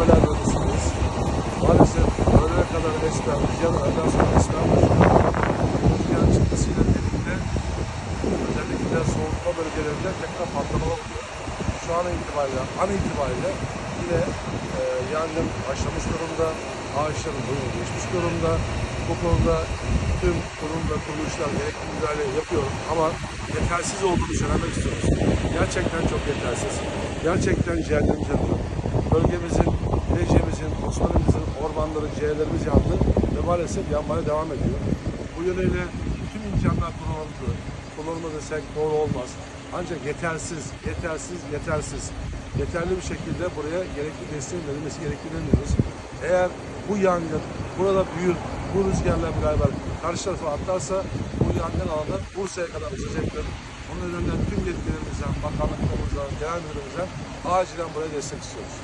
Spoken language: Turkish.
Akbeler bölgesindeyiz. Maalesef öğlene kadar esnaf, yan öğleden sonra esnaf rüzgar çıkmasıyla birlikte özellikle soğutma bölgelerinde tekrar patlamalar oluyor. Şu an itibariyle, an itibariyle yine e, yangın başlamış durumda, ağaçların boyu geçmiş durumda. Bu konuda tüm kurum ve kuruluşlar gerekli müdahale yapıyor ama yetersiz olduğunu söylemek istiyoruz. Gerçekten çok yetersiz. Gerçekten cehennem canlı. Bölgemizin Ormanları, ciğerlerimiz yandı ve maalesef yanmaya devam ediyor. Bu yönüyle tüm imkanlar kullanıldı. Kullanılma desek doğru olmaz. Ancak yetersiz, yetersiz, yetersiz. Yeterli bir şekilde buraya gerekli desteğin verilmesi gerektiğini inanıyoruz. Eğer bu yangın burada büyür, bu rüzgarla beraber karşı tarafa atlarsa bu yangın alanı Bursa'ya kadar uzayacaktır. Onun nedeniyle tüm yetkililerimizden, bakanlıklarımızdan, genel müdürümüzden acilen buraya destek istiyoruz.